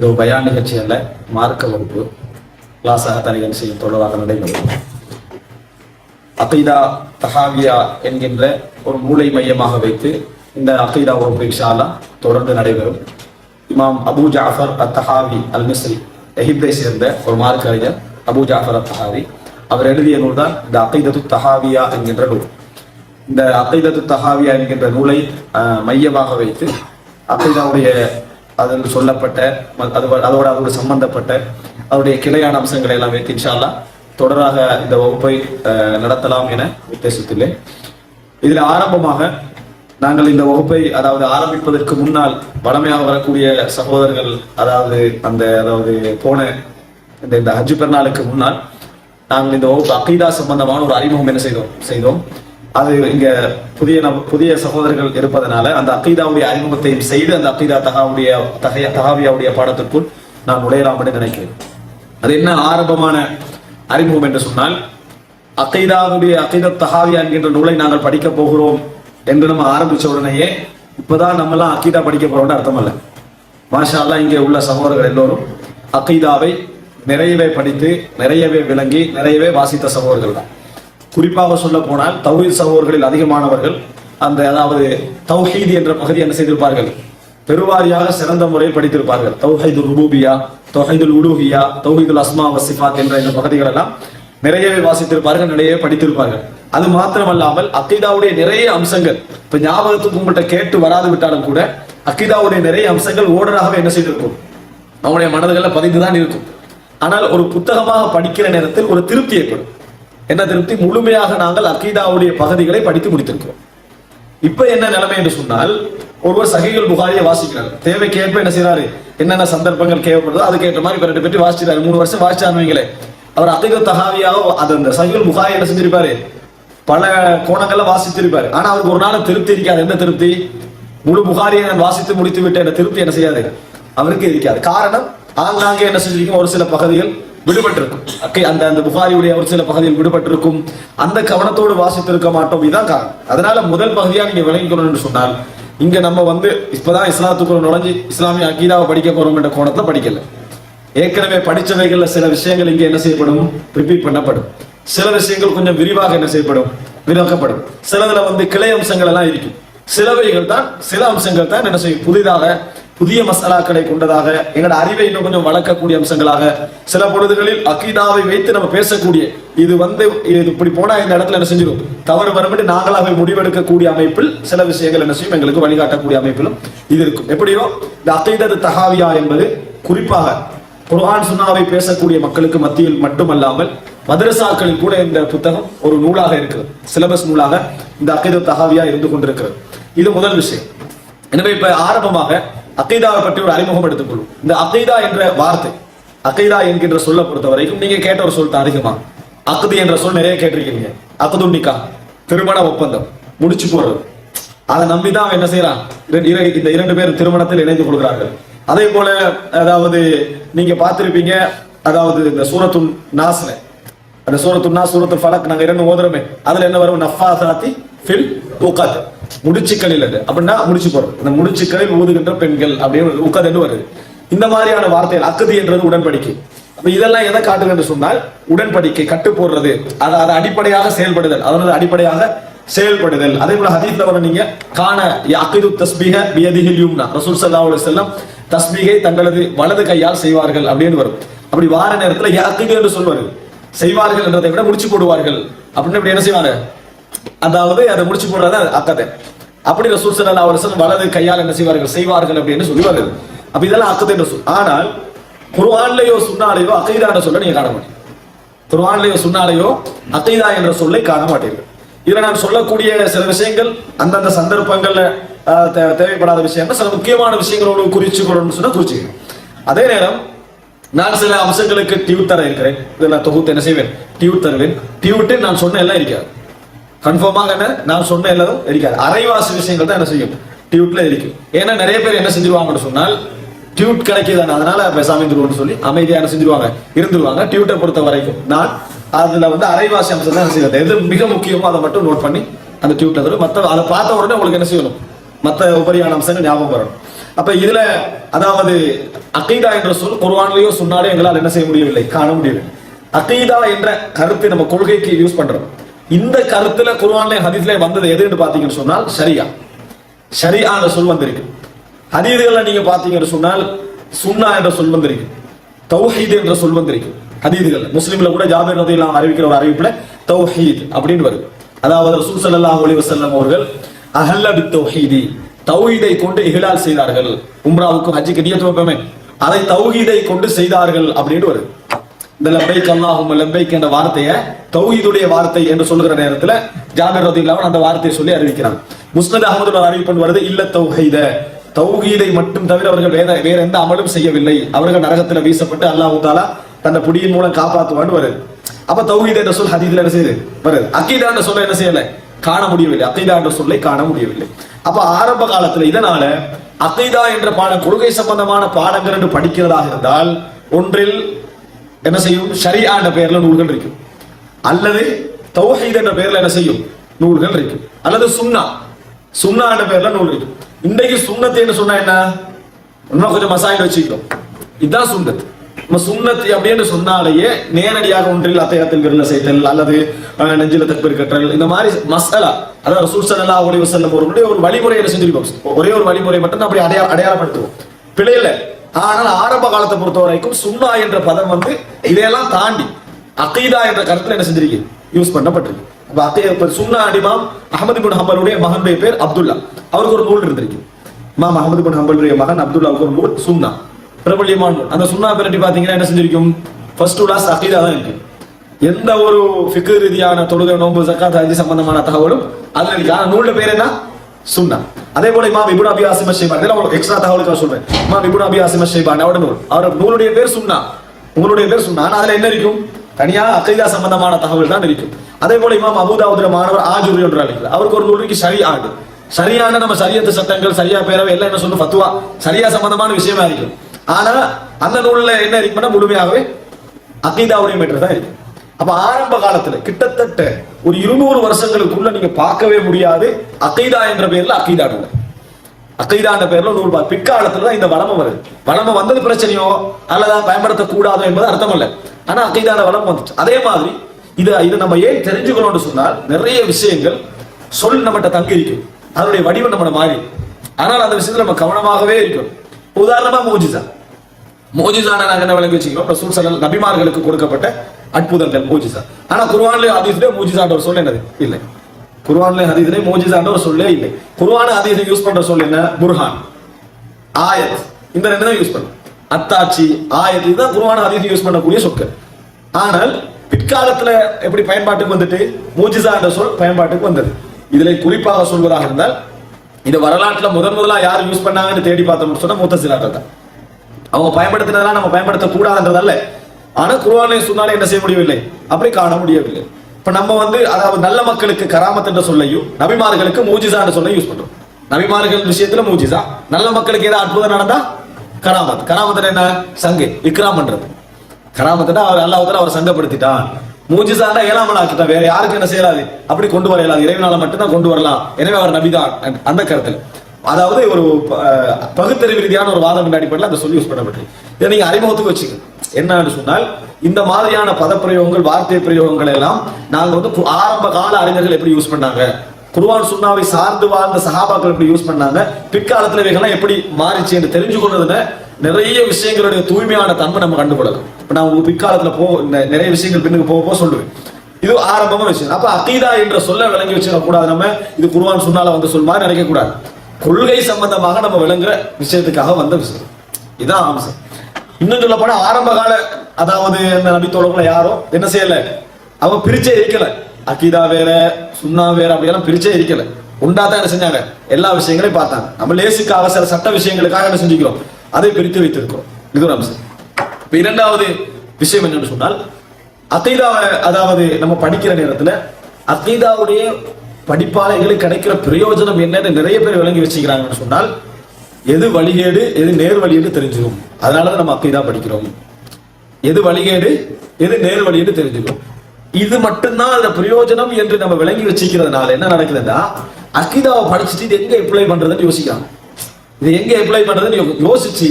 இது ஒரு பயான் நிகழ்ச்சி அல்ல மார்க்க வகுப்பு. கிளாஸாக தனிகள் செய்யும் தொடர்பாக நடைபெறும். அகைதா தஹாவியா என்கின்ற ஒரு மூளை மையமாக வைத்து இந்த அகைதா வகுப்பு ஷாலா தொடர்ந்து நடைபெறும். இமாம் அபு ஜாஃபர் அத் தஹாவி அல் மிஸ்ரி எகிப்தை சேர்ந்த ஒரு மார்க்க அறிஞர் அபு ஜாஃபர் அத் தஹாவி அவர் எழுதிய நூல் தான் இந்த அகைதத்து தஹாவியா என்கின்ற நூல். இந்த அகைதத்து தஹாவியா என்கின்ற நூலை அஹ், மையமாக வைத்து அகைதாவுடைய அதில் சொல்லப்பட்ட ம- அது அதோட அதோடு சம்பந்தப்பட்ட அதோடைய கிளையான அம்சங்களை எல்லாம் வைத்து இன்ஷால்லா தொடராக இந்த வகுப்பை அஹ், நடத்தலாம் என உத்தேசித்துள்ளேன். இதில் ஆரம்பமாக நாங்கள் இந்த வகுப்பை அதாவது ஆரம்பிப்பதற்கு முன்னால் வளமையாக வரக்கூடிய சகோதரர்கள் அதாவது அந்த அதாவது போன இந்த இந்த ஹஜ் பெருநாளுக்கு முன்னால் நாங்கள் இந்த வகுப்பு அகீதா சம்பந்தமான ஒரு அறிமுகம் என்ன செய்தோம்? செய்தோம். அது இங்க புதிய புதிய சகோதரர்கள் இருப்பதனால அந்த அக்கீதாவுடைய அறிமுகத்தையும் செய்து அந்த அக்கீதா தகாவுடைய தகைய தகாவியாவுடைய பாடத்திற்குள் நான் நுழையலாம் என்று நினைக்கிறேன். அது என்ன ஆரம்பமான அறிமுகம் என்று சொன்னால் அகைதாவுடைய அகைத தகாவியா என்கின்ற நூலை நாங்கள் படிக்க போகிறோம் என்று நம்ம ஆரம்பிச்ச உடனேயே இப்பதான் நம்ம எல்லாம் அக்கீதா படிக்க போறோம்னு அர்த்தம் அல்ல மாஷா இங்கே உள்ள சகோதரர்கள் எல்லோரும் அக்கைதாவை நிறையவே படித்து நிறையவே விளங்கி நிறையவே வாசித்த சகோதரர்கள் தான். குறிப்பாக சொல்ல போனால் தௌஹீத் சகோதர்களில் அதிகமானவர்கள் அந்த அதாவது தௌஹீத் என்ற பகுதி என்ன செய்திருப்பார்கள்? பெருவாரியாக சிறந்த முறையில் படித்திருப்பார்கள். தௌஹீதுல் ருபூபியா தௌஹீதுல் உலூஹியா தௌஹீதுல் அஸ்மா வசிஃபாத் என்ற இந்த பகுதிகள் எல்லாம் நிறையவே வாசித்திருப்பார்கள் நிறையவே படித்திருப்பார்கள். அது மாத்திரமல்லாமல் அக்கீதாவுடைய நிறைய அம்சங்கள் இப்ப ஞாபகத்துக்கு உங்கள்கிட்ட கேட்டு வராது விட்டாலும் கூட அக்கீதாவுடைய நிறைய அம்சங்கள் ஓடராகவே என்ன செய்திருக்கும்? அவனுடைய மனதுகளில் பதிந்துதான் இருக்கும். ஆனால் ஒரு புத்தகமாக படிக்கிற நேரத்தில் ஒரு திருப்தி ஏற்படும். என்ன திருப்தி முழுமையாக நாங்கள் அக்கீதாவுடைய பகுதிகளை படித்து முடித்திருக்கிறோம். இப்ப என்ன நிலைமை என்று சொன்னால் ஒருவர் சகிகள் புகாரியை வாசிக்கிறார். தேவைக்கேற்ப என்ன செய்யறாரு என்னென்ன சந்தர்ப்பங்கள் தேவைப்படுதோ அதுக்கேற்ற மாதிரி இப்ப ரெண்டு பேரும் வாசிச்சிருக்காரு. மூணு வருஷம் வாசிச்சாருன்னு அவர் அதிக தகாவியாக அது அந்த சகிகள் புகாரி என்ன செஞ்சிருப்பாரு? பல கோணங்கள்ல வாசித்திருப்பாரு ஆனா அவருக்கு ஒரு நாள் திருப்தி இருக்காது. என்ன திருப்தி? முழு புகாரியை நான் வாசித்து முடித்து விட்டேன். திருப்தி என்ன செய்யாது? அவருக்கு இருக்காது. காரணம் ஆங்காங்கே என்ன செஞ்சிருக்கும்? ஒரு சில பகுதிகள் விடுபட்டிருக்கும். அக்கை அந்த அந்த புகாரியுடைய ஒரு சில பகுதியில் விடுபட்டிருக்கும். அந்த கவனத்தோடு வாசித்திருக்க மாட்டோம். இதுதான் காரணம். அதனால முதல் பகுதியாக நீங்க விளங்கிக்கணும் என்று சொன்னால் இங்க நம்ம வந்து இப்பதான் இஸ்லாத்துக்குள்ள நுழைஞ்சு இஸ்லாமிய அகீதாவை படிக்க போறோம் என்ற கோணத்துல படிக்கல. ஏற்கனவே படிச்சவைகள்ல சில விஷயங்கள் இங்க என்ன செய்யப்படும்? ரிப்பீட் பண்ணப்படும். சில விஷயங்கள் கொஞ்சம் விரிவாக என்ன செய்யப்படும்? விளக்கப்படும். சிலதுல வந்து கிளை அம்சங்கள் எல்லாம் இருக்கும். சிலவைகள் தான் சில அம்சங்கள் தான் என்ன செய்யும்? புதிதாக புதிய மசாலாக்களை கொண்டதாக எங்களோட அறிவை இன்னும் கொஞ்சம் வளர்க்கக்கூடிய அம்சங்களாக சில பொழுதுகளில் அக்கீதாவை வைத்து நம்ம பேசக்கூடிய இது வந்து இது இப்படி போனா இந்த இடத்துல என்ன செஞ்சிடும் தவறு வரும்படி நாங்களாக முடிவெடுக்கக்கூடிய அமைப்பில் சில விஷயங்கள் என்ன செய்யும்? எங்களுக்கு வழிகாட்டக்கூடிய அமைப்பிலும் இது இருக்கும். எப்படியோ இந்த அக்கீதது தகாவியா என்பது குறிப்பாக குர்ஆன் சுன்னாவை பேசக்கூடிய மக்களுக்கு மத்தியில் மட்டுமல்லாமல் மதரசாக்களில் கூட இந்த புத்தகம் ஒரு நூலாக இருக்கிறது சிலபஸ் நூலாக இந்த அக்கீதத் தகாவியா இருந்து கொண்டிருக்கிறது. இது முதல் விஷயம். எனவே இப்ப ஆரம்பமாக அகைதாவை பற்றி ஒரு அறிமுகம் எடுத்துக்கொள்ளும் இந்த அகைதா என்ற வார்த்தை அகைதா என்கின்ற சொல்லை பொறுத்த வரைக்கும் நீங்க கேட்ட ஒரு சொல் தான் அதிகமா. அக்குது என்ற சொல் நிறைய கேட்டிருக்கீங்க. அக்குதுண்டிக்கா திருமண ஒப்பந்தம் முடிச்சு போறது அதை நம்பிதான் அவன் என்ன செய்யறான்? இந்த இரண்டு பேரும் திருமணத்தில் இணைந்து கொள்கிறார்கள். அதே போல அதாவது நீங்க பார்த்திருப்பீங்க அதாவது இந்த சூரத்துல் நாஸ்ல. அந்த சூரத்துல் நாஸ் சூரத்து ஃபலக் நாங்க இரண்டு ஓதுறோமே அதுல என்ன வரும்? நஃபா சாத்தி ஃபில் உக்காத் முடிச்சுக்களில் அது. அப்படின்னா முடிச்சு போறது இந்த முடிச்சுக்களில் ஊதுகின்ற பெண்கள் அப்படின்னு உட்காந்து வருது. இந்த மாதிரியான வார்த்தைகள் அக்குதி என்றது உடன்படிக்கை. அப்ப இதெல்லாம் எதை காட்டுது என்று சொன்னால் உடன்படிக்கை கட்டு போடுறது அது அதை அடிப்படையாக செயல்படுதல். அதனது அடிப்படையாக செயல்படுதல். அதே போல ஹதீத்ல வர நீங்க காண அக்கிது தஸ்பீக பியதிஹில் யும்னா ரசூல் சல்லா அலைஹி செல்லம் தஸ்பீகை தங்களது வலது கையால் செய்வார்கள் அப்படின்னு வரும். அப்படி வார நேரத்துல யாக்கிது என்று சொல்வார்கள் செய்வார்கள் என்றதை விட முடிச்சு போடுவார்கள். அப்படின்னு இப்படி என்ன செய்வாங்க? அதாவது அதை முடிச்சு போடுறது அக்கதை. அப்படி ரசூல் சல்லா அலைஹி வலது கையால் என்ன செய்வார்கள்? செய்வார்கள் அப்படின்னு சொல்லி வருது அப்ப இதெல்லாம் அக்கதை என்று ஆனால் குர்ஆன்லயோ சுன்னாலையோ அகைதான சொல்ல நீங்க காண மாட்டீங்க குர்ஆன்லயோ சுன்னாலையோ அகைதா என்ற சொல்லை காண மாட்டீர்கள். இதுல நான் சொல்லக்கூடிய சில விஷயங்கள் அந்தந்த சந்தர்ப்பங்கள்ல தேவைப்படாத விஷயங்கள் சில முக்கியமான விஷயங்களோடு குறிச்சு சொன்னா குறிச்சுக்கணும். அதே நேரம் நான் சில அம்சங்களுக்கு டியூட் தர இருக்கிறேன் இதெல்லாம் தொகுத்து என்ன செய்வேன்? டியூட் தருவேன் டியூட்டு நான் சொன்ன எல்லாம் இருக்காது. கன்ஃபார்மாக என்ன? நான் சொன்ன எல்லாரும் இருக்காது அரைவாசி விஷயங்கள் தான் என்ன செய்யும்? டியூட்ல எரிக்கும். ஏன்னா நிறைய பேர் என்ன செஞ்சிருவாங்கன்னு சொன்னால் டியூட் கிடைக்குது அதனால பேசாம இருந்துருவோம்னு சொல்லி அமைதியாக என்ன செஞ்சிருவாங்க. இருந்துருவாங்க. டியூட்டை பொறுத்த வரைக்கும். நான் அதுல வந்து அரைவாசி அம்சம் தான் என்ன எது மிக முக்கியமோ அதை மட்டும் நோட் பண்ணி அந்த டியூட்ல தரும் மற்ற அதை பார்த்த உடனே உங்களுக்கு என்ன செய்யணும்? மற்ற உபரியான அம்சங்கள் ஞாபகம் வரணும். அப்ப இதுல அதாவது அகீதா என்ற சொல் குர்ஆன்லயோ சொன்னாலே எங்களால் என்ன செய்ய முடியவில்லை? காண முடியவில்லை. அகீதா என்ற கருத்தை நம்ம கொள்கைக்கு யூஸ் பண்றோம். இந்த கருத்துல குர்ஆன்லயும் ஹதீஸ்ல வந்தது எதுன்னு பாத்தீங்கன்னு சொன்னால் சரியா சரியா என்ற சொல் வந்திருக்கு. ஹதீதுகள்ல நீங்க பாத்தீங்கன்னு சொன்னால் சுன்னா என்ற சொல் வந்திருக்கு. தௌஹீத் என்ற சொல் வந்திருக்கு. ஹதீதுகள் முஸ்லீம்ல கூட ஜாபீர் இல்லாம அறிவிக்கிற ஒரு அறிவிப்புல தௌஹீத் அப்படின்னு வருது. அதாவது ரசூல் ஸல்லல்லாஹு அலி வசல்லம் அவர்கள் அஹல்ல பி தௌஹீதி தௌஹீதை கொண்டு இஹ்லால் செய்தார்கள். உம்ராவுக்கும் ஹஜ்ஜுக்கு நியத் வைப்போமே. அதை தௌஹீதை கொண்டு செய்தார்கள் அப்படின்னு வருது. இந்த லம்பைக் அல்லாஹும் லம்பைக் என்ற வார்த்தையை தௌஹீதுடைய வார்த்தை என்று சொல்லுகிற நேரத்துல ரதி இல்லாமல் அந்த வார்த்தையை சொல்லி அறிவிக்கிறாங்க முஸ்னத் அகமது ஒரு அறிவிப்பு வருது இல்ல தௌஹீத. தௌஹீதை மட்டும் தவிர அவர்கள் வேற வேற எந்த அமலும் செய்யவில்லை. அவர்கள் நரகத்துல வீசப்பட்டு அல்லாஹ் தாலா தன்னை புடியின் மூலம் காப்பாத்துவான்னு வருது. அப்ப தௌஹீத் என்ற சொல் ஹதீதில் என்ன செய்யுது? வருது. அக்கீதா என்ற சொல்ல என்ன செய்யல? காண முடியவில்லை. அக்கீதா என்ற சொல்லை காண முடியவில்லை. அப்ப ஆரம்ப காலத்துல இதனால அக்கீதா என்ற பாடம் கொள்கை சம்பந்தமான பாடங்கள் என்று படிக்கிறதாக இருந்தால் ஒன்றில் என்ன செய்யும்? ஷரியா என்ற பெயர்ல நூல்கள் இருக்கும். அல்லது தௌஹீத் என்ற பெயர்ல என்ன செய்யும்? நூல்கள் இருக்கும். அல்லது சுன்னா. சுன்னா என்ற பெயர்ல நூல் இருக்கும். இன்றைக்கு சுண்ணத்து என்ன சொன்னா என்ன? இன்னும் கொஞ்சம் மசாயில் வச்சுக்கிறோம் இதுதான் சுண்ணத் நம்ம சுண்ணத்து அப்படின்னு சொன்னாலேயே நேரடியாக ஒன்றில் அத்தையாத்தில் விரல செய்தல் அல்லது நெஞ்சில தக்பீர் கற்றல் இந்த மாதிரி மசாலா அதாவது ரசூல் ஸல்லல்லாஹு அலைஹி வஸல்லம் ஒரு ஒரு வழிமுறையை செஞ்சிருக்கோம்? ஒரே ஒரு வழிமுறை மட்டும் அப்படி அடையா அடையாளப்படுத்துவோம். பிழையில ஆனால் ஆரம்ப காலத்தை பொறுத்த வரைக்கும் சுண்ணா என்ற பதம் வந்து இதையெல்லாம் தாண்டி அகீதா என்ற கருத்துல என்ன செஞ்சிருக்கு? யூஸ் பண்ணப்பட்டிருக்கு. அப்ப அகீ இப்ப அடிமாம் அகமது பின் ஹம்பலுடைய மகனுடைய பேர் அப்துல்லா. அவருக்கு ஒரு நூல் இருந்திருக்கு. இமாம் அகமது பின் ஹம்பலுடைய மகன் அப்துல்லாவுக்கு ஒரு நூல் சுண்ணா. பிரபல்யமான நூல். அந்த சுண்ணா பிரட்டி பாத்தீங்கன்னா என்ன செஞ்சிருக்கும்? ஃபர்ஸ்ட் உலாஸ் அகீதா தான் இருக்கு. எந்த ஒரு ஃபிக்கு ரீதியான தொழுகை நோன்பு ஜக்காத் அதி சம்பந்தமான தகவலும் அதுல இருக்கு. ஆனா நூல்ல பேர் என்ன? சுன்னா அதே போல இமாம் இபுன் அபி ஆசிம் ஷைபான் இதெல்லாம் எக்ஸ்ட்ரா தகவலுக்காக சொல்றேன். இமாம் இபுன் அபி ஆசிம் ஷைபான் அவரோட நூல். அவர் நூலுடைய பேர் சுன்னா உங்களுடைய பேர் சுன்னா ஆனா அதுல என்ன இருக்கும்? தனியா அகைதா சம்பந்தமான தகவல் தான் இருக்கும். அதே போல இமாம் அபுதாவுதுல மாணவர் ஆஜுரி என்று அழைக்கிறார் அவருக்கு ஒரு நூல் இருக்கு ஆடு சரியான நம்ம சரியத்து சட்டங்கள் சரியா பேரவை எல்லாம் என்ன சொல்லும்? ஃபத்வா. சரியா சம்பந்தமான விஷயமா இருக்கும். ஆனா அந்த நூல்ல என்ன இருக்குன்னா முழுமையாகவே அகீதாவுடைய மேட்டர் தான் இருக்கு அப்ப ஆரம்ப காலத்துல கிட்டத்தட்ட ஒரு இருநூறு வருஷங்களுக்குள்ள நீங்க பார்க்கவே முடியாது. அக்கைதா என்ற பேர்ல அகீதா நூல் அகைதா என்ற பேர்ல நூல் பா- பிற்காலத்துல தான் இந்த வளம வருது. வளம வந்தது பிரச்சனையோ அல்லது பயன்படுத்தக்கூடாதோ என்பது அர்த்தம் இல்லை. ஆனா அகைதான வளம் வந்துச்சு. அதே மாதிரி இது இது நம்ம ஏன் தெரிஞ்சுக்கணும்னு சொன்னால் நிறைய விஷயங்கள் சொல் நம்மகிட்ட தங்கி இருக்கும் அதனுடைய வடிவம் நம்மளை மாறி. ஆனால் அந்த விஷயத்துல நம்ம கவனமாகவே இருக்கும் உதாரணமா மோஜிசா. மோஜிசான நாங்க என்ன விளங்கி வச்சுக்கிறோம்? ரசூல் நபிமார்களுக்கு கொடுக்கப்பட்ட அற்புதங்கள் மூஜிசா. ஆனா குர்ஆன்ல ஹதீஸ்ல மோஜிசான்ற ஒரு சொல் என்னது? இல்லை. குருவான்ல ஹதீஸ்ல மோஜிசான்ற ஒரு சொல்லே இல்லை. குருவான ஹதீஸை யூஸ் பண்ற சொல் என்ன? புர்ஹான். ஆயத். இந்த ரெண்டு தான் யூஸ் பண்ணும். அத்தாச்சி ஆயத் இதுதான் குருவான ஹதீஸ் யூஸ் பண்ணக்கூடிய சொற்கள். ஆனால் பிற்காலத்துல எப்படி பயன்பாட்டுக்கு வந்துட்டு? மூஜிசா என்ற சொல் பயன்பாட்டுக்கு வந்தது. இதுல குறிப்பாக சொல்வதாக இருந்தால் இது வரலாற்றுல முதன் முதலா யார் யூஸ் பண்ணாங்கன்னு தேடி பார்த்தோம்னு சொன்னா முத்தசிலார்கள் தான் அவங்க பயன்படுத்தினதெல்லாம் நம்ம பயன்படுத்த ஆனால் ஆனா சொன்னாலே என்ன செய்ய முடியவில்லை? அப்படி காண முடியவில்லை. இப்ப நம்ம வந்து அதாவது நல்ல மக்களுக்கு கராமத் என்ற சொல்லையும் நபிமார்களுக்கு மூஜிசா என்ற சொல்லையும் யூஸ் பண்றோம். நபிமார்கள் விஷயத்துல மூஜிசா. நல்ல மக்களுக்கு ஏதாவது அற்புதம் நடந்தா கராமத். கராமத் என்ன? சங்கு. இக்ராம் பண்றது. கராமத்துனா அவர் அல்லாஹ் அவர் சங்கப்படுத்திட்டான். மூஜிசாண்டா ஏழாமல் ஆக்கிட்டான். வேற யாருக்கு என்ன செய்யலாது அப்படி கொண்டு வர இயலாது இறைவனால மட்டும்தான் கொண்டு வரலாம். எனவே அவர் நபிதான். அந்த- கருத்தில். அதாவது ஒரு பகுத்தறிவு ரீதியான ஒரு வாதம் அடிப்படையில் அந்த சொல்லி யூஸ் பண்ணப்பட்டிருக்கு இதை நீங்க அறிமுகத்துக்கு வச்சுக்கணும் என்னன்னு சொன்னால் இந்த மாதிரியான பதப்பிரயோகங்கள் வார்த்தை பிரயோகங்கள் எல்லாம் நாங்கள் வந்து ஆரம்ப கால அறிஞர்கள் எப்படி யூஸ் பண்ணாங்க? குருவான் சுண்ணாவை சார்ந்து வாழ்ந்த சகாபாக்கள் எப்படி யூஸ் பண்ணாங்க? பிற்காலத்தில் இவைகள்லாம் எப்படி மாறிச்சு என்று தெரிஞ்சு கொண்டதுல நிறைய விஷயங்களுடைய தூய்மையான தன்மை நம்ம கண்டுகொள்ளலாம். இப்போ நான் உங்க பிற்காலத்தில் போ நெ- நிறைய விஷயங்கள் பின்னுக்கு போக போக சொல்லுவேன். இது ஆரம்பமா விஷயம் அப்ப அகீதா என்ற சொல்ல விளங்கி வச்சிடக்கூடாது நம்ம. இது குருவான் சொன்னால வந்து சொல்லுமா நினைக்க கூடாது கொள்கை சம்பந்தமாக நம்ம விளங்குற விஷயத்துக்காக வந்த விஷயம். இதான் அம்சம். இன்னும் சொல்ல போனா ஆரம்ப கால அதாவது இந்த நபித்தோழர்களை யாரோ என்ன செய்யல? அவங்க பிரிச்சே இருக்கல அகீதா வேற சுண்ணா வேற அப்படியெல்லாம் பிரிச்சே இருக்கல உண்டா தான் என்ன செஞ்சாங்க? எல்லா விஷயங்களையும் பார்த்தாங்க. நம்ம லேசுக்காக சில சட்ட விஷயங்களுக்காக என்ன செஞ்சுக்கிறோம்? அதை பிரித்து வைத்திருக்கிறோம். இது ஒரு அம்சம். இப்ப இரண்டாவது விஷயம் என்னன்னு சொன்னால் அகைதாவை அதாவது நம்ம படிக்கிற நேரத்துல அத்தீதாவுடைய படிப்பாளர்களுக்கு கிடைக்கிற பிரயோஜனம் என்னன்னு நிறைய பேர் விளங்கி வச்சுக்கிறாங்கன்னு சொன்னால் எது வழிகேடு எது நேர் வழின்னு அதனால தான் நம்ம அகைதா படிக்கிறோம். எது வழிகேடு எது நேர் வழின்னு தெரிஞ்சுக்கும். இது மட்டும்தான் அதுல பிரயோஜனம் என்று நம்ம விளங்கி வச்சுக்கிறதுனால என்ன நடக்குதுன்னா அக்கிதாவை படிச்சுட்டு இது எங்க எப்ளை பண்றதுன்னு யோசிக்கிறாங்க இது எங்க அப்ளை பண்றதுன்னு யோசிச்சு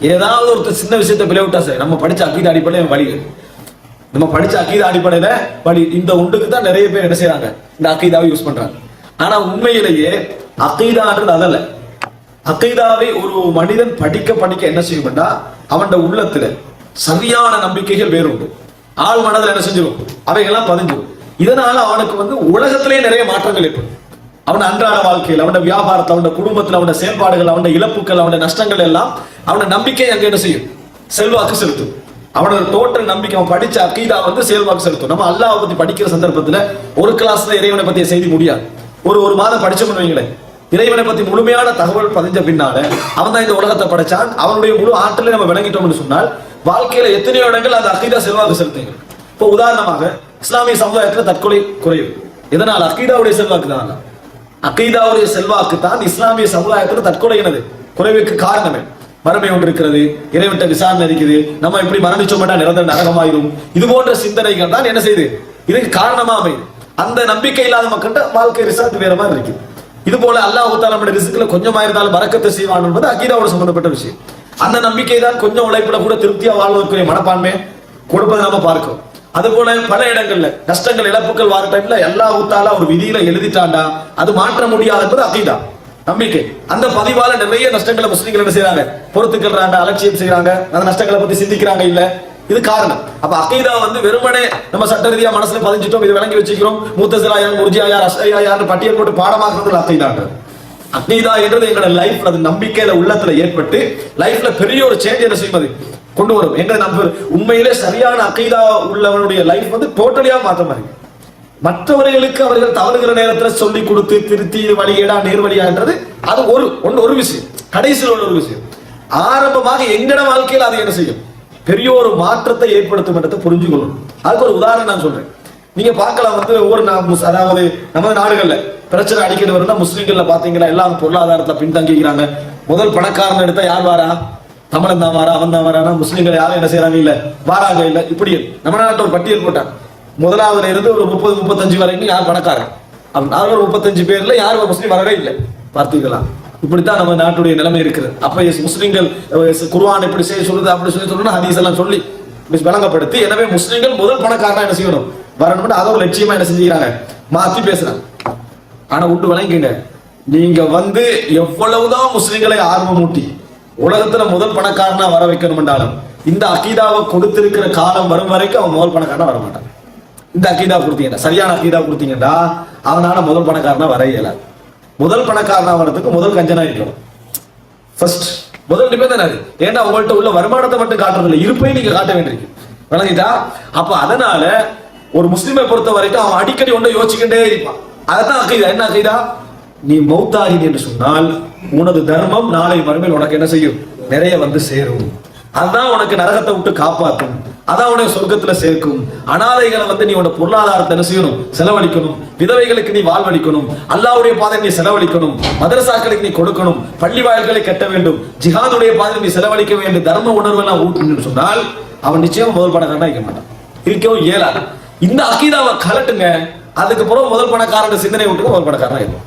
ஏதாவது ஒருத்தர் சின்ன விஷயத்தை பிள்ளை விட்டா சார் நம்ம படிச்ச அக்கீதா அடிப்படையில் வழி. நம்ம படிச்ச அக்கீதா அடிப்படையில வழி. இந்த உண்டுக்கு தான் நிறைய பேர் என்ன செய்யறாங்க இந்த அக்கீதாவை யூஸ் பண்றாங்க. ஆனா உண்மையிலேயே அக்கீதான்றது அதல்ல. அக்கைதாவை ஒரு மனிதன் படிக்க படிக்க என்ன செய்யும்னா அவன் உள்ளத்துல சரியான நம்பிக்கைகள் வேறுண்டு. ஆள் மனதில் என்ன செஞ்சிடும் அவைகள்லாம் பதிஞ்சிடும் இதனால அவனுக்கு வந்து உலகத்திலே நிறைய மாற்றங்கள் ஏற்படும். அவன் அன்றாட வாழ்க்கையில் அவன வியாபாரத்தில் அவன குடும்பத்தில் அவன செயல்பாடுகள் அவன இழப்புகள் அவன நஷ்டங்கள் எல்லாம் அவன நம்பிக்கை அங்க என்ன செய்யும்? செல்வாக்கு செலுத்தும். அவனோட டோட்டல் நம்பிக்கை அவன் படிச்ச அக்கீதா வந்து செயல்வாக்கு செலுத்தும். நம்ம அல்லாஹ் பத்தி படிக்கிற சந்தர்ப்பத்துல ஒரு கிளாஸ்ல இறைவனை பத்திய செய்தி முடியாது. ஒரு ஒரு மாதம் படிச்சோம்னு வைங்களேன். இறைவனை பத்தி முழுமையான தகவல் பதிஞ்ச பின்னால அவன் தான் இந்த உலகத்தை படைச்சான். அவனுடைய முழு ஆற்றலை நம்ம விளங்கிட்டோம்னு சொன்னால் வாழ்க்கையில எத்தனையோ இடங்கள் அந்த அகீதா செல்வாக்கு செலுத்துங்க இப்போ உதாரணமாக இஸ்லாமிய சமுதாயத்தில் தற்கொலை குறைவு. இதனால் அகீதாவுடைய செல்வாக்கு தான் அகீதாவுடைய செல்வாக்கு தான் இஸ்லாமிய சமுதாயத்தில் தற்கொலை எனது குறைவுக்கு காரணமே. மறுமை ஒன்று இருக்கிறது இறைவிட்ட விசாரணை இருக்குது நம்ம இப்படி மரணிச்சோம்னா நிரந்தர நரகமாயிரும். இது போன்ற சிந்தனைகள் தான் என்ன செய்யுது இதுக்கு காரணமா அமையுது. அந்த நம்பிக்கை இல்லாத மக்கள்கிட்ட வாழ்க்கை ரிசல்ட் வேற மாதிரி இருக்கு. இது போல அல்லாஹ் நம்முடைய ரிசுக்கில் கொஞ்சமா இருந்தாலும் வரக்கத்தை செய்வான் என்பது அகீதாவோட சம்பந்தப்பட்ட விஷயம். அந்த நம்பிக்கை தான் கொஞ்சம் உழைப்புல கூட திருப்தியா வாழ்வதற்குரிய மனப்பான்மை கொடுப்பதை நாம பார்க்கிறோம். அது போல பல இடங்கள்ல கஷ்டங்கள் இழப்புகள் வார டைம்ல எல்லா ஊத்தால ஒரு விதியில எழுதிட்டாண்டா அது மாற்ற முடியாது என்பது அகீதா நம்பிக்கை. அந்த பதிவால நிறைய நஷ்டங்களை முஸ்லீம்கள் என்ன செய்யறாங்க பொறுத்துக்கிறாங்க அலட்சியம் செய்யறாங்க அந்த நஷ்டங்களை பத்தி சிந்திக்கிறாங்க இல்ல? இது காரணம். அப்ப அகீதா வந்து வெறுமனே நம்ம சட்ட ரீதியா மனசுல பதிஞ்சிட்டோம் இது விளங்கி வச்சுக்கிறோம். மூத்தசிலா யார் முர்ஜியா யார் யார் பட்டியல் போட்டு பாடமாக்குறதுல அகீதாங்க அக்னிதா என்றது எங்களோட லைஃப்ல அது நம்பிக்கையில உள்ளத்துல ஏற்பட்டு லைஃப்ல பெரிய ஒரு சேஞ்ச் என்ன செய்வது கொண்டு வரும். எங்களை நம்ம உண்மையிலே சரியான அகைதா உள்ளவனுடைய லைஃப் வந்து டோட்டலியா மாற்ற மாதிரி மற்றவர்களுக்கு அவர்கள் தவறுகிற நேரத்துல சொல்லி கொடுத்து திருத்தி வழியடா நேர்வழியான்றது அது ஒரு ஒன்று ஒரு விஷயம். கடைசியில் உள்ள ஒரு விஷயம். ஆரம்பமாக எங்கட வாழ்க்கையில் அது என்ன செய்யும்? பெரிய ஒரு மாற்றத்தை ஏற்படுத்தும் என்றதை புரிஞ்சுக்கொள்ளணும் அதுக்கு ஒரு உதாரணம் நான் சொல்றேன். நீங்க பார்க்கலாம் வந்து ஒவ்வொரு அதாவது நமது நாடுகள்ல பிரச்சனை அடிக்கடி வரும்னா முஸ்லிம்கள்ல பாத்தீங்கன்னா எல்லாம் பொருளாதாரத்துல பின்தங்கிக்கிறாங்க. முதல் பணக்காரன் எடுத்தா யார் வாரா? தமிழன் தான் வாரா அவன் தான் வாரானா? முஸ்லீம்கள் யாரும் என்ன செய்யறாங்க? இல்ல. வாராங்க இல்ல. இப்படி நம்ம நாட்டில் ஒரு பட்டியல் போட்டான் முதலாவதுல இருந்து ஒரு முப்பது முப்பத்தஞ்சு வரைக்கும் யார் பணக்காரன்? அவன் நாலு முப்பத்தஞ்சு பேர்ல யாரும் முஸ்லீம் வரவே இல்லை. பார்த்துக்கலாம். இப்படித்தான் நம்ம நாட்டுடைய நிலைமை இருக்குது அப்ப எஸ் முஸ்லிம்கள் குருவான் இப்படி செய்ய சொல்லுது அப்படி சொல்லி சொல்லணும் ஹதீஸ் எல்லாம் சொல்லி விளங்கப்படுத்தி எனவே முஸ்லிம்கள் முதல் பணக்காரனா என்ன செய்யணும்? வரணும்னு அதை ஒரு லட்சியமா என்ன செஞ்சுக்கிறாங்க? மாத்தி பேசுறாங்க. ஆனா உண்டு வழங்கிங்க நீங்க வந்து எவ்வளவுதான் முஸ்லிம்களை ஆர்வம் ஊட்டி உலகத்துல முதல் பணக்காரனா வர வைக்கணும் என்றாலும் இந்த அகீதாவை கொடுத்திருக்கிற காலம் வரும் வரைக்கும் அவன் முதல் பணக்காரனா வர மாட்டான் இந்த அகீதா கொடுத்தீங்கன்னா சரியான அகீதா கொடுத்தீங்கன்னா அவனால முதல் பணக்காரனா வர இயலாது. முதல் பணக்காரனா வர்றதுக்கு முதல் கஞ்சனா இருக்கணும் ஃபர்ஸ்ட் முதல் நிபந்தனை அது? ஏன்னா உங்கள்ட்ட உள்ள வருமானத்தை மட்டும் காட்டுறது இருப்பை இருப்பையும் நீங்க காட்ட வேண்டியிருக்கு. விளங்கிட்டா? அப்ப அதனால ஒரு முஸ்லிமை பொறுத்த வரைக்கும் அவன் அடிக்கடி ஒன்றை யோசிச்சுக்கிட்டே இருப்பான். அதான் அகைதா என்ன அகைதா? நீ மௌத்தாகி என்று சொன்னால் உனது தர்மம் நாளை மறுமையில் உனக்கு என்ன செய்யும்? நிறைய வந்து சேரும். அதான் உனக்கு நரகத்தை விட்டு காப்பாற்றும். அதான் உனக்கு சொர்க்கத்துல சேர்க்கும். அனாதைகளை வந்து நீ உன பொருளாதாரத்தை என்ன செய்யணும்? செலவழிக்கணும். விதவைகளுக்கு நீ வாழ்வழிக்கணும். அல்லாவுடைய பாதை நீ செலவழிக்கணும். மதரசாக்களுக்கு நீ கொடுக்கணும். பள்ளி வாயில்களை கட்ட வேண்டும். ஜிஹாதுடைய பாதை நீ செலவழிக்க வேண்டும். தர்ம உணர்வு எல்லாம் ஊட்டணும்னு சொன்னால் அவன் நிச்சயம் முதல் பணக்காரனா இருக்க மாட்டான். இருக்கவும் இயலாது இந்த அகீதாவை கலட்டுங்க. அதுக்கு பிறகு முதல் பணக்காரன் சிந்தனை விட்டு முதல் பணக்காரனா இருக்கும்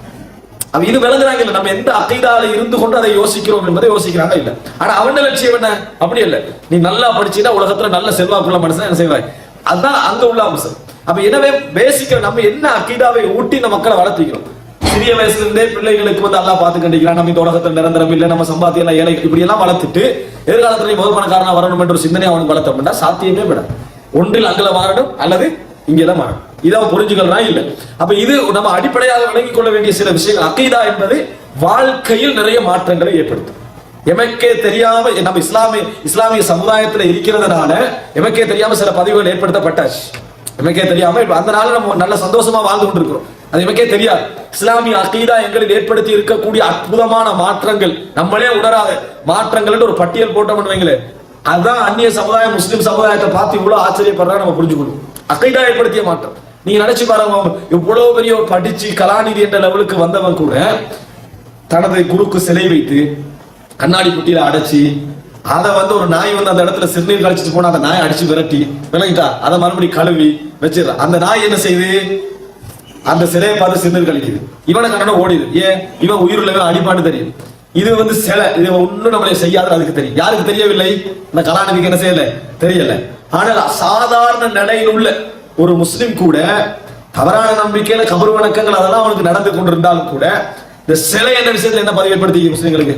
அவ இது விளங்குறாங்க இல்ல நம்ம எந்த அகைதால இருந்து கொண்டு அதை யோசிக்கிறோம் என்பதை யோசிக்கிறாங்க? இல்ல. ஆனா அவன லட்சியம் என்ன? அப்படி இல்ல. நீ நல்லா படிச்சீனா உலகத்துல நல்ல செல்வாக்குள்ள மனுஷன் என்ன செய்வாய்? அதான் அங்க உள்ள அம்சம். அப்ப எனவே பேசிக்க நம்ம என்ன அகைதாவை ஊட்டி நம்ம மக்களை வளர்த்திக்கிறோம்? சிறிய வயசுல இருந்தே பிள்ளைகளுக்கு வந்து நல்லா பார்த்து கண்டிக்கிறான் நம்ம இந்த உலகத்துல நிரந்தரம் இல்லை நம்ம சம்பாத்தியம் எல்லாம் ஏழை இப்படி எல்லாம் வளர்த்துட்டு எதிர்காலத்துல முதல் பணக்காரனா வரணும் என்ற ஒரு சிந்தனை அவனுக்கு வளர்த்தோம்னா சாத்தியமே விட ஒன்றில் அங்கல வாரணும் அல்லது இங்கெல்லாம் மாறணும் இதை அவன் புரிஞ்சுக்கலாம் இல்ல. அப்ப இது நம்ம அடிப்படையாக விளங்கிக் கொள்ள வேண்டிய சில விஷயங்கள். அக்கீதா என்பது வாழ்க்கையில் நிறைய மாற்றங்களை ஏற்படுத்தும். எமக்கே தெரியாம நம்ம இஸ்லாமிய இஸ்லாமிய சமுதாயத்துல இருக்கிறதுனால எமக்கே தெரியாம சில பதிவுகள் ஏற்படுத்தப்பட்டாச்சு. எமக்கே தெரியாம இப்ப அந்த நாள் நம்ம நல்ல சந்தோஷமா வாழ்ந்து கொண்டிருக்கிறோம். அது எமக்கே தெரியாது. இஸ்லாமிய அகீதா எங்களில் ஏற்படுத்தி இருக்கக்கூடிய அற்புதமான மாற்றங்கள். நம்மளே உணராத மாற்றங்கள் ஒரு பட்டியல் போட்டோம்னு வைங்களேன். அதான் அந்நிய சமுதாயம் முஸ்லிம் சமுதாயத்தை பார்த்து இவ்வளவு ஆச்சரியப்படுறா நம்ம புரிஞ்சுக்கணும். அகைதா ஏற்படுத்திய மாற்றம் நீங்க நினைச்சு பாருங்க எவ்வளவு பெரிய படிச்சு கலாநிதி என்ற லெவலுக்கு வந்தவன் கூட தனது குருக்கு சிலை வைத்து கண்ணாடி குட்டியில அடைச்சி அதை வந்து ஒரு நாய் வந்து அந்த இடத்துல சிறுநீர் கழிச்சிட்டு போனா அந்த நாயை அடிச்சு விரட்டி விளங்கிட்டா அதை மறுபடியும் கழுவி வச்சிடற. அந்த நாய் என்ன செய்யுது அந்த சிலையை பார்த்து சிறுநீர் கழிக்குது. இவனை கண்ணன ஓடிது ஏன்? இவன் உயிருள்ள அடிப்பான்னு தெரியும். இது வந்து சிலை. இது ஒன்றும் நம்மளை செய்யாத அதுக்கு தெரியும். யாருக்கு தெரியவில்லை? இந்த கலாநிதிக்கு என்ன செய்யல? தெரியல. ஆனால் சாதாரண நிலையில் உள்ள ஒரு முஸ்லிம் கூட தவறான நம்பிக்கையில கபர் வணக்கங்கள் அதெல்லாம் அவனுக்கு நடந்து கொண்டிருந்தாலும் கூட இந்த சிலை என்ன விஷயத்துல என்ன பதிவு ஏற்படுத்தி முஸ்லிம்களுக்கு?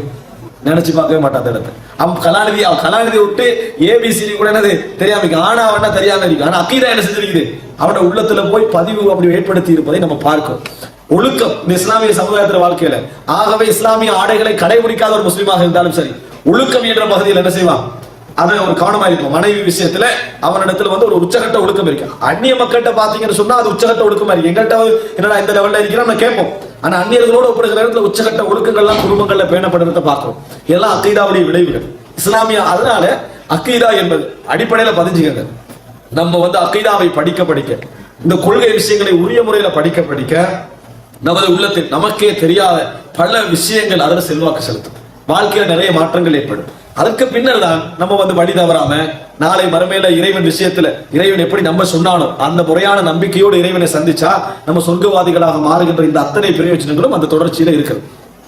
நினைச்சு பார்க்கவே மாட்டான் அந்த இடத்துல அவன் கலாநிதி அவன் கலாநிதி விட்டு ஏபிசிடி கூட என்னது? தெரியாம இருக்கு. ஆனா அவனா தெரியாம இருக்கு? ஆனா அக்கீதா என்ன செஞ்சிருக்குது? அவனோட உள்ளத்துல போய் பதிவு அப்படி ஏற்படுத்தி இருப்பதை நம்ம பார்க்கிறோம். ஒழுக்கம் இந்த இஸ்லாமிய சமுதாயத்துல வாழ்க்கையில. ஆகவே இஸ்லாமிய ஆடைகளை கடைபிடிக்காத ஒரு முஸ்லீமாக இருந்தாலும் சரி ஒழுக்கம் என்ற பகுதியில் என்ன செய்வான்? அதை ஒரு கவனமா இருக்கும் மனைவி விஷயத்துல அவனிடத்துல வந்து ஒரு உச்சகட்ட ஒழுக்கம் இருக்கு. அந்நிய மக்கள்கிட்ட பாத்தீங்கன்னு சொன்னா அது உச்சகட்ட ஒழுக்கமா இருக்கு. எங்கள்கிட்ட என்னடா இந்த லெவல்ல இருக்கிறோம் நம்ம கேட்போம். ஆனா அந்நியர்களோட ஒப்பிடுகிற இடத்துல உச்சகட்ட ஒழுக்கங்கள்லாம் குடும்பங்கள்ல பேணப்படுறத பார்க்கிறோம். இதெல்லாம் அக்கீதாவுடைய விளைவுகள். இஸ்லாமியா அதனால அக்கீதா என்பது அடிப்படையில பதிஞ்சுக்கங்க நம்ம வந்து அக்கீதாவை படிக்க படிக்க இந்த கொள்கை விஷயங்களை உரிய முறையில படிக்க படிக்க நமது உள்ளத்தில் நமக்கே தெரியாத பல விஷயங்கள் அதில் செல்வாக்கு செலுத்தும். வாழ்க்கையில நிறைய மாற்றங்கள் ஏற்படும். அதற்கு பின்னர் தான் நம்ம வந்து வழி தவறாம நாளை மறுமையில இறைவன் விஷயத்துல இறைவன் எப்படி நம்ம சொன்னாலும் அந்த முறையான நம்பிக்கையோடு இறைவனை சந்திச்சா நம்ம சொர்க்கவாதிகளாக மாறுகின்ற இந்த அத்தனை பிரயோஜனங்களும் அந்த தொடர்ச்சியில இருக்கிறது.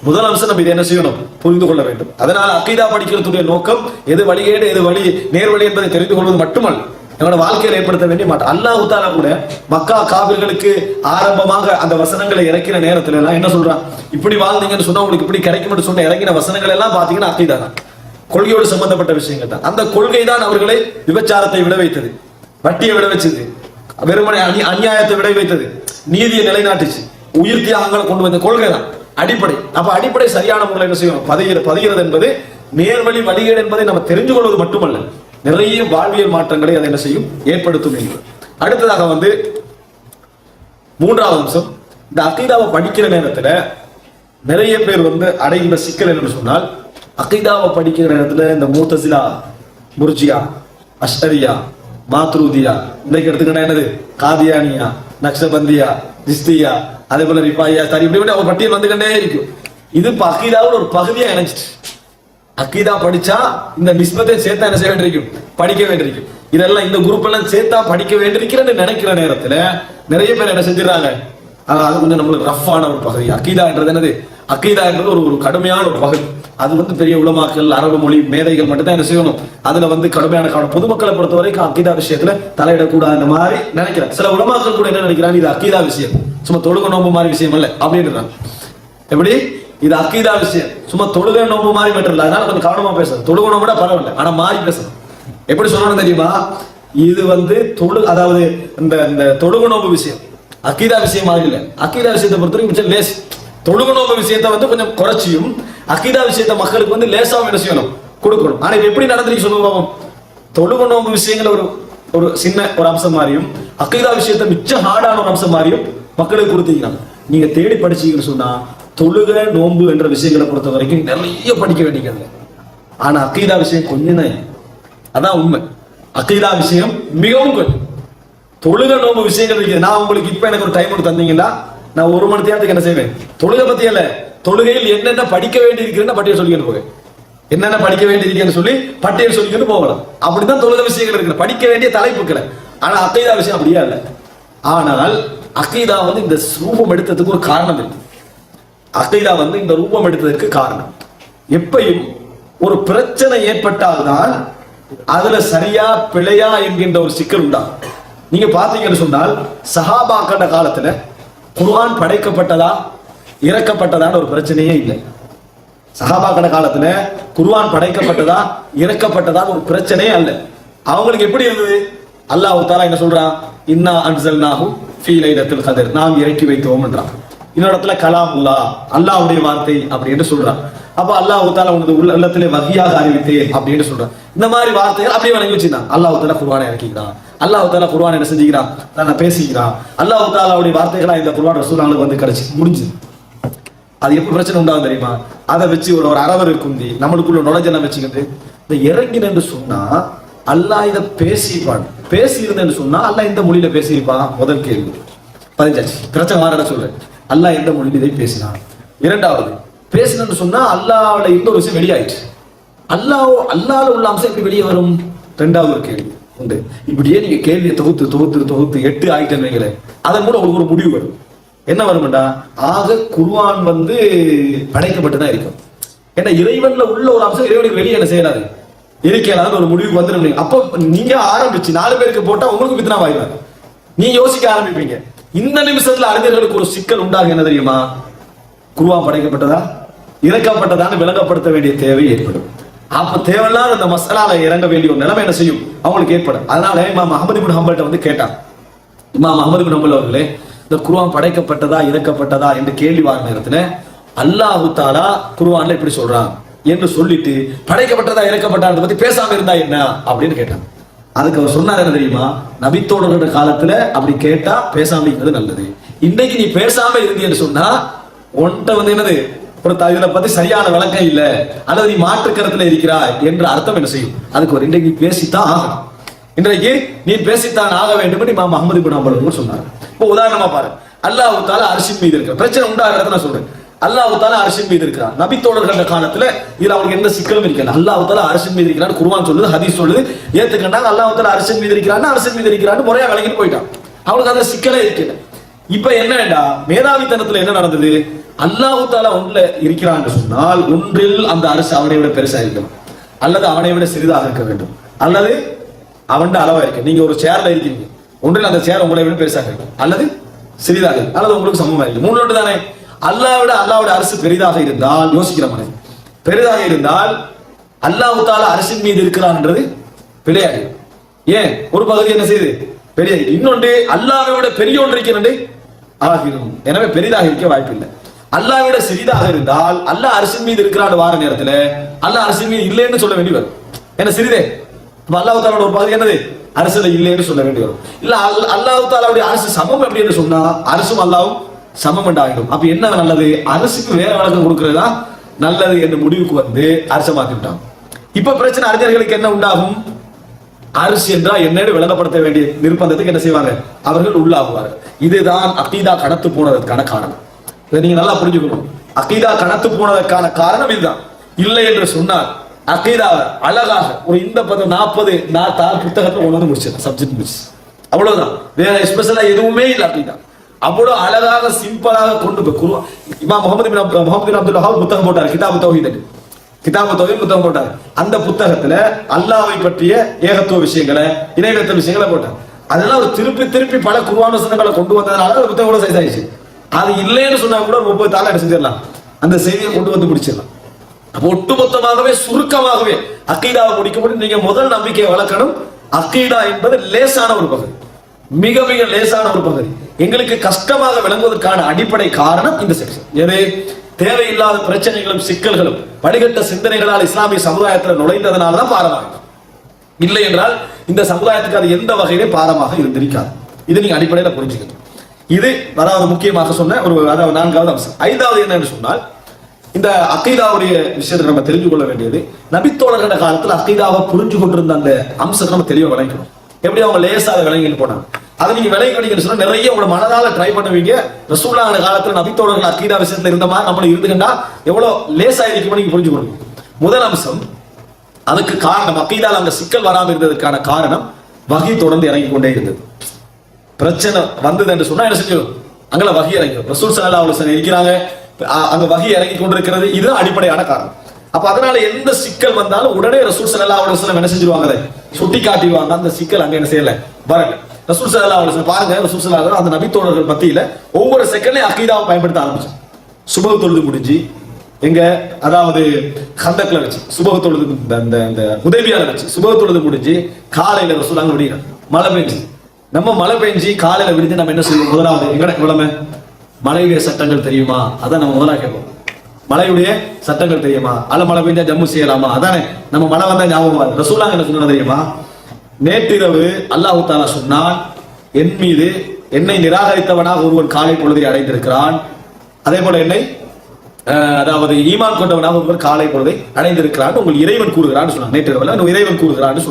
முதல் அம்சம் நம்ம இதை என்ன செய்யணும்? புரிந்து கொள்ள வேண்டும். அதனால அக்கீதா படிக்கிறதுடைய நோக்கம் எது வழியேடு எது வழி நேர்வழி என்பதை தெரிந்து கொள்வது மட்டுமல்ல. நம்மளோட வாழ்க்கையில் ஏற்படுத்த வேண்டிய மாட்டோம் அல்லாஹ் தாலா கூட மக்கா காவிர்களுக்கு ஆரம்பமாக அந்த வசனங்களை இறக்கிற நேரத்துல எல்லாம் என்ன சொல்றான்? இப்படி வாழ்ந்தீங்கன்னு சொன்னா உங்களுக்கு இப்படி கிடைக்கும் சொன்ன இறங்கின வசனங்கள் எல்லாம் பாத்தீங்கன்னா அக்கீதா தான். கொள்கையோடு சம்பந்தப்பட்ட விஷயங்கள் தான். அந்த கொள்கை தான் அவர்களை விபச்சாரத்தை விட வைத்தது வட்டியை விட வச்சது வெறுமனை அநி அநியாயத்தை விட வைத்தது நீதியை நிலைநாட்டுச்சு. உயிர் தியாகங்களை கொண்டு வந்த கொள்கை தான். அடிப்படை. அப்ப அடிப்படை சரியான முறையில் என்ன செய்யணும்? பதிகிற பதிகிறது என்பது நேர்வழி வழிகேடு என்பதை நம்ம தெரிஞ்சு கொள்வது மட்டுமல்ல. நிறைய வாழ்வியல் மாற்றங்களை அதை என்ன செய்யும்? ஏற்படுத்தும் என்று அடுத்ததாக வந்து மூன்றாவது அம்சம். இந்த அக்கீதாவை படிக்கிற நேரத்தில் நிறைய பேர் வந்து அடைகின்ற சிக்கல் என்று சொன்னால் அகிதாவை படிக்கிற நேரத்துல இந்த மூத்தசிலா முர்ஜியா அஷ்டரியா மாத்ருதியா இன்னைக்கு எடுத்துக்கிட்டா என்னது? காதியானியா நக்ஷபந்தியா ஜிஸ்தியா அதே போல ரிபாயா சரி இப்படி இப்படி ஒரு பட்டியல் வந்துகிட்டே இருக்கும். இது இப்ப அகிதாவோட ஒரு பகுதியா இணைச்சிட்டு அகிதா படிச்சா இந்த நிஸ்பத்தை சேர்த்தா என்ன செய்ய வேண்டியிருக்கும்? படிக்க வேண்டியிருக்கும். இதெல்லாம் இந்த குரூப் எல்லாம் சேர்த்தா படிக்க வேண்டியிருக்கிறேன்னு நினைக்கிற நேரத்துல நிறைய பேர் என்ன செஞ்சிடறாங்க? ஆஹ் அது கொஞ்சம் நம்மளுக்கு ரஃப்பான ஒரு பகுதி. அகிதான்றது என்னது? அக்கீதா என்பது ஒரு ஒரு கடுமையான ஒரு பகுதி. அது வந்து பெரிய உலமாக்கள் அரபு மொழி மேதைகள் மட்டும்தான் என்ன செய்யணும்? அதுல வந்து கடுமையான காரணம். பொதுமக்களை பொறுத்த வரைக்கும் அக்கீதா விஷயத்துல தலையிடக்கூடாது அந்த மாதிரி நினைக்கிறேன் சில உலமாக்கள் கூட என்ன நினைக்கிறாங்க? இது அக்கீதா விஷயம். சும்மா தொழுக நோம்பு மாதிரி விஷயம் இல்ல அப்படின்றாங்க. எப்படி? இது அக்கீதா விஷயம். சும்மா தொழுகை நோம்பு மாதிரி மட்டும் இல்ல. அதனால கொஞ்சம் கவனமா பேசுறது தொழுக நோம்புடா பரவாயில்ல ஆனா மாறி பேசணும். எப்படி சொல்லணும் தெரியுமா? இது வந்து தொழு அதாவது இந்த இந்த தொழுக நோம்பு விஷயம். அக்கீதா விஷயம் மாதிரி இல்லை. அக்கீதா விஷயத்தை பொறுத்த வரைக்கும் மிச்சம் லேஸ் தொழுக நோம்பு விஷயத்தை வந்து கொஞ்சம் குறைச்சியும் அக்கீதா விஷயத்தை மக்களுக்கு வந்து லேசாக என்ன செய்யணும்? கொடுக்கணும். ஆனா எப்படி நடந்துருக்கு சொல்லுவோம் தொழுக நோம்பு விஷயங்கள் ஒரு ஒரு சின்ன ஒரு அம்சம் மாதிரியும் அக்கிதா விஷயத்தை மிச்சம் ஹார்டான ஒரு அம்சம் மாதிரியும் மக்களுக்கு கொடுத்தீங்கன்னா நீங்க தேடி படிச்சீங்கன்னு சொன்னா தொழுக நோன்பு என்ற விஷயங்களை பொறுத்த வரைக்கும் நிறைய படிக்க வேண்டியது ஆனா அக்கீதா விஷயம் கொஞ்சம் தான். அதான் உண்மை. அக்கீதா விஷயம் மிகவும் கொஞ்சம். தொழுக நோம்பு விஷயங்கள் இருக்குது. நான் உங்களுக்கு இப்ப எனக்கு ஒரு டைம் கொடுத்து தந்தீங்கன்னா நான் ஒரு மணி நேரத்துக்கு என்ன செய்வேன்? தொழுகை பத்தி அல்ல. தொழுகையில் என்னென்ன படிக்க வேண்டி இருக்கிறேன்னு பட்டியல் சொல்லிக்கிட்டு போக என்னென்ன படிக்க வேண்டியிருக்கேன்னு சொல்லி பட்டியல் சொல்லிக்கிட்டு போகலாம் அப்படிதான் தொழுத விஷயங்கள் இருக்கு படிக்க வேண்டிய தலைப்புக்களை. ஆனா அக்கைதா விஷயம் அப்படியே இல்லை ஆனால் அக்கைதா வந்து இந்த ரூபம் எடுத்ததுக்கு ஒரு காரணம் இருக்கு. அக்கைதா வந்து இந்த ரூபம் எடுத்ததற்கு காரணம். எப்பையும் ஒரு பிரச்சனை ஏற்பட்டால்தான் அதுல சரியா பிழையா என்கின்ற ஒரு சிக்கல் உண்டாகும். நீங்க பாத்தீங்கன்னு சொன்னால் சஹாபாக்கண்ட காலத்துல குர்ஆன் படைக்கப்பட்டதா இறக்கப்பட்டதான்னு ஒரு பிரச்சனையே இல்லை. சஹாபாக்கட காலத்துல குர்ஆன் படைக்கப்பட்டதா இறக்கப்பட்டதா ஒரு பிரச்சனையே அல்ல. அவங்களுக்கு எப்படி இருந்தது? அல்லாஹ் தாலா என்ன சொல்றான்? இன்னா அன்சல்நாஹு ஃபீ லைலத்துல் கதர். நாம் இறக்கி வைத்தோம்ன்றான் இன்னொரு இடத்துல கலாமுல்லா அல்லாஹ்வுடைய வார்த்தை அப்படின்னு சொல்றான். அப்ப அல்லாஹ் தாலா உனது உள்ள உள்ளத்திலே வகையாக அறிவித்தேன் அப்படின்னு சொல்றான். இந்த மாதிரி வார்த்தைகள் அப்படியே வழங்கி வச்சிருந்தான். அல்லாஹ் தாலா குர்வானை இறக்கிக்கிறான் அல்லாஹ் தாலா குர்வான் என்ன செஞ்சுக்கிறான்? நான் பேசிக்கிறான். அல்லாஹ் தாலாவுடைய வார்த்தைகளா இந்த குர்வான் ரசூலாங்களுக்கு வந்து கிடைச்சு முடிஞ்சு அது எப்ப பிரச்சனை உண்டாகும் தெரியுமா? அதை வச்சு ஒரு ஒரு அரவர் குந்தி நம்மளுக்குள்ள நுழைஞ்செல்லாம் வச்சுக்கிட்டு இந்த இறங்கினு சொன்னா அல்லாஹ் இதை பேசிப்பான் பேசியிருந்தேன்னு சொன்னா அல்லாஹ் இந்த மொழியில பேசியிருப்பான்? முதல் கேள்வி. பதினஞ்சாச்சு. பிரச்சனை மாறட சொல்லு. அல்லாஹ் எந்த மொழியில இதை பேசினான்? இரண்டாவது பேசினு சொன்னா அல்லாஹ்ல இந்த ஒரு விஷயம் வெளியாயிடுச்சு. அல்லாஹ் அல்லாஹ்ல உள்ள அம்சம் எப்படி வெளியே வரும்? ரெண்டாவது ஒரு கேள்வி. உண்டு. இப்படியே நீங்க கேள்வியை தொகுத்து தொகுத்து தொகுத்து எட்டு ஆயிட்டேன்னு வைங்களேன். அதன் கூட உங்களுக்கு ஒரு முடிவு வரும். என்ன வரும்டா? ஆக குருவான் வந்து படைக்கப்பட்டுதான் இருக்கும். ஏன்னா இறைவன்ல உள்ள ஒரு அம்சம் இறைவனுக்கு வெளியே என்ன செய்யலாது இருக்கலாத ஒரு முடிவுக்கு வந்துடும் நீங்க. அப்போ நீங்க ஆரம்பிச்சு நாலு பேருக்கு போட்டா உங்களுக்கு பித்தனா வாய்ப்பாங்க நீ யோசிக்க ஆரம்பிப்பீங்க. இந்த நிமிஷத்துல அறிஞர்களுக்கு ஒரு சிக்கல் உண்டாக என்ன தெரியுமா? குருவான் படைக்கப்பட்டதா? இறக்கப்பட்டதான்னு விளங்கப்படுத்த வேண்டிய தேவை ஏற்படும். அப்ப தேவையில்லாத அந்த மசாலால இறங்க வேண்டிய ஒரு நிலைமை என்ன செய்யும்? அவங்களுக்கு ஏற்படும். அதனால இமாம் அஹமது பின் ஹம்பல்ட்ட வந்து கேட்டான். இமாம் அஹமது பின் ஹம்பல் அவர்களே இந்த குருவான் படைக்கப்பட்டதா இறக்கப்பட்டதா என்று கேள்வி வார நேரத்துல அல்லாஹு தாலா குருவான்ல இப்படி சொல்றான். என்று சொல்லிட்டு படைக்கப்பட்டதா இறக்கப்பட்டா பத்தி பேசாம இருந்தா என்ன? அப்படின்னு கேட்டான். அதுக்கு அவர் சொன்னார் என்ன தெரியுமா? நபித்தோடர்களோட காலத்துல அப்படி கேட்டா பேசாம இருக்கிறது நல்லது. இன்னைக்கு நீ பேசாம இருந்தீன்னு சொன்னா உன்கிட்ட வந்து என்னது? இதுல பத்தி சரியான விளக்கம் இல்ல. அல்லது நீ மாற்று கருத்துல இருக்கிறாய் என்ற அர்த்தம் என்ன செய்யும்? அதுக்கு ஒரு இன்றைக்கு பேசித்தான் ஆகணும். இன்றைக்கு நீ பேசித்தான் ஆக வேண்டும் என்று இமாம் அஹமது பின் அம்பல் சொன்னார். இப்போ உதாரணமா பாரு. அல்லாஹு தால அரிசின் மீது இருக்கிற பிரச்சனை உண்டாகிறத நான் சொல்றேன். அல்லாஹு தால அரிசின் மீது இருக்கிறார். நபி தோழர்கள் காலத்துல இதுல அவருக்கு எந்த சிக்கலும் இருக்காது. அல்லாஹு தால அரிசின் மீது இருக்கிறான்னு குருவான் சொல்லுது ஹதீஸ் சொல்லுது. ஏத்துக்கிட்டாங்க அல்லாஹு தால அரிசின் மீது இருக்கிறான்னு அரிசின் மீது இருக்கிறான்னு முறையா விளக்கிட்டு போயிட்டான். அவனுக்கு அந்த சிக்கலே இருக்கல இப்ப என்னடா? மேதாவித்தனத்துல என்ன நடந்தது? அல்லாஹு தாலா ஒன்றுல இருக்கிறான்னு சொன்னால் ஒன்றில் அந்த அரசு அவனை விட பெருசா இருக்கணும். அல்லது அவனை விட சிறிதாக இருக்க வேண்டும். அல்லது அவன் அளவா இருக்கு. நீங்க ஒரு சேர்ல இருக்கீங்க. ஒன்றில் அந்த சேர் உங்களை விட பெருசாக இருக்கும் அல்லது சிறிதாக இருக்கும் அல்லது உங்களுக்கு சமமா இருக்கு மூணு ஒன்று தானே? அல்லாஹ் விட அரசு பெரிதாக இருந்தால் யோசிக்கிற மனிதன் பெரிதாக இருந்தால் அல்லாஹு தாலா அரசின் மீது இருக்கிறான்ன்றது பிழையாது ஏன்? ஒரு பகுதி என்ன செய்யுது பெரிய இன்னொன்று அல்லாவை விட பெரிய ஒன்று இருக்கிறது ஆகிரும். எனவே பெரிதாக இருக்க வாய்ப்பில்லை. அல்லாஹ் விட சிறிதாக இருந்தால் அல்லாஹ் அரசின் மீது இருக்கிறான்னு வார நேரத்துல அல்லாஹ் அரசின் மீது இல்லைன்னு சொல்ல வேண்டி வரும். என்ன சிறிதே? அல்லாஹ் தாலோட ஒரு பகுதி என்னது? அரசுல இல்லைன்னு சொல்ல வேண்டி வரும். இல்ல அல்- அல்லாஹ் தாலாவுடைய அரசு சமம் அப்படின்னு சொன்னா அரசும் அல்லாவும் சமம் ஆகிடும் அப்ப என்ன நல்லது? அரசுக்கு வேற வழக்கம் கொடுக்கிறதா நல்லது என்ற முடிவுக்கு வந்து அரசை மாத்தி விட்டாங்க. இப்ப பிரச்சனை அறிஞர்களுக்கு என்ன உண்டாகும்? அரிசி என்றா என்னன்னு விளங்கப்படுத்த வேண்டிய நிர்பந்தத்துக்கு என்ன செய்வாங்க? அவர்கள் உள்ளாகுவார்கள். இதுதான் அகீதா கடத்து போனதற்கான காரணம். இதை நீங்க நல்லா புரிஞ்சுக்கணும். அகீதா கடத்து போனதற்கான காரணம் இதுதான். இல்லை என்று சொன்னால் அக்கீதா அழகாக ஒரு இந்த பத்து நாற்பது நான் தாள் புத்தகத்தை கொண்டு வந்து முடிச்சிடலாம். சப்ஜெக்ட் முடிச்சு. அவ்வளவுதான். வேற ஸ்பெஷலா எதுவுமே இல்லை அகீதா. அவ்வளவு அழகாக சிம்பிளாக கொண்டு போய் குருவா இமாம் முகமது முகமது அப்துல் புத்தகம் போட்டார். கிதாபு தௌஹீத் கிதாபு புத்தகம் போட்டார். அந்த புத்தகத்துல அல்லாவை பற்றிய ஏகத்துவ விஷயங்களை இணையத்த விஷயங்களை போட்டார். அதெல்லாம் அவர் திருப்பி திருப்பி பல குருவான வசனங்களை கொண்டு வந்ததுனால அந்த புத்தகம் கூட சைஸ் ஆயிடுச்சு. அது இல்லைன்னு சொன்னா கூட முப்பது தாள என்ன செஞ்சிடலாம் அந்த செய்தியை கொண்டு வந்து முடிச்சிடலாம். அப்ப ஒட்டுமொத்தமாகவே சுருக்கமாகவே அக்கீடாவை முடிக்கப்படும் நீங்க முதல் நம்பிக்கையை வளர்க்கணும். அக்கீடா என்பது லேசான ஒரு பகுதி. மிக மிக லேசான ஒரு பகுதி. எங்களுக்கு கஷ்டமாக விளங்குவதற்கான அடிப்படை காரணம் இந்த செக்ஷன் எது? தேவையில்லாத பிரச்சனைகளும் சிக்கல்களும் படிகட்ட சிந்தனைகளால் இஸ்லாமிய சமுதாயத்தில் நுழைந்ததனால தான் பாரமாக இல்லை என்றால் இந்த சமுதாயத்துக்கு அது எந்த வகையிலே பாரமாக இருந்திருக்காது. இது நீங்க அடிப்படையில் புரிஞ்சுக்கணும். இது அதாவது முக்கியமாக சொன்ன ஒரு அதாவது நான்காவது அம்சம். ஐந்தாவது என்னன்னு சொன்னால் இந்த அக்கைதாவுடைய விஷயத்தை நம்ம தெரிஞ்சு கொள்ள வேண்டியது நபித்தோழர்கள காலத்துல அக்கைதாவை புரிஞ்சு கொண்டிருந்த அந்த அம்சத்தை நம்ம தெளிவாக விளங்கணும். எப்படி அவங்க லேசாக விளங்கிட்டு போனாங்க. அதை நீங்க விளங்கினீங்கன்னு சொன்னா நிறைய உங்களோட மனதால ட்ரை பண்ணுவீங்க. ரசூலான காலத்துல நபித்தோழர்கள் அக்கீதா விஷயத்துல இருந்த மாதிரி நம்மள இருந்துக்கண்டா எவ்வளவு லேசா இருக்குமோ நீங்க புரிஞ்சுக்கணும் முதல் அம்சம் அதுக்கு காரணம் அக்கீதால அந்த சிக்கல் வராம இருந்ததுக்கான காரணம் வகை தொடர்ந்து இறங்கி கொண்டே இருந்தது. பிரச்சனை வந்தது என்று சொன்னா என்ன செஞ்சிடும் அங்கே வகை இறங்கும் ரசூல் சல்லா அலுவலன் இருக்கிறாங்க. அங்க வகை இறங்கி கொண்டிருக்கிறது. இதுதான் அடிப்படையான காரணம். அப்ப அதனால எந்த சிக்கல் வந்தாலும் உடனே ரசூல் சல்லா அலுவலன் என்ன செஞ்சிருவாங்க சுட்டி காட்டிடுவாங்க அந்த சிக்கல் அங்க என்ன செய்யல? வரல. ரசூல் சல்லா பாருங்க ரசூல் சல்லா அந்த நபித்தோழர்கள் மத்தியில ஒவ்வொரு செகண்ட்லயும் அக்கீதாவை பயன்படுத்த ஆரம்பிச்சோம் சுபக தொழுது முடிஞ்சு எங்க அதாவது கந்தக்ல வச்சு சுபக தொழுது இந்த இந்த உதவியால வச்சு சுபக தொழுது முடிஞ்சு காலையில ரசூலாங்க விடியணும் மழை பெஞ்சு. நம்ம மழை பெஞ்சு காலையில விடுஞ்சு நம்ம என்ன செய்வோம்? முதலாவது எங்கட கிழமை மழையுடைய சட்டங்கள் தெரியுமா? அதான் நம்ம முதலாக கேட்போம். மழையுடைய சட்டங்கள் தெரியுமா? அல்ல மழை பெஞ்சா ஜம்மு செய்யலாமா? அதானே நம்ம மழை வந்தா ஞாபகம் ரசூலாங்க என்ன சொன்னா தெரியுமா? நேற்றிரவு அல்லாஹு தாலா சொன்னான் என் மீது என்னை நிராகரித்தவனாக ஒருவன் காலை பொழுதை அடைந்திருக்கிறான். அதே போல என்னை அதாவது ஈமான் கொண்டவனாக ஒருவர் காலை பொழுதை அடைந்திருக்கிறான். உங்கள் இறைவன் கூறுகிறான்னு சொன்னான். நேற்றிரவு இறைவன் கூறுகிறான்னு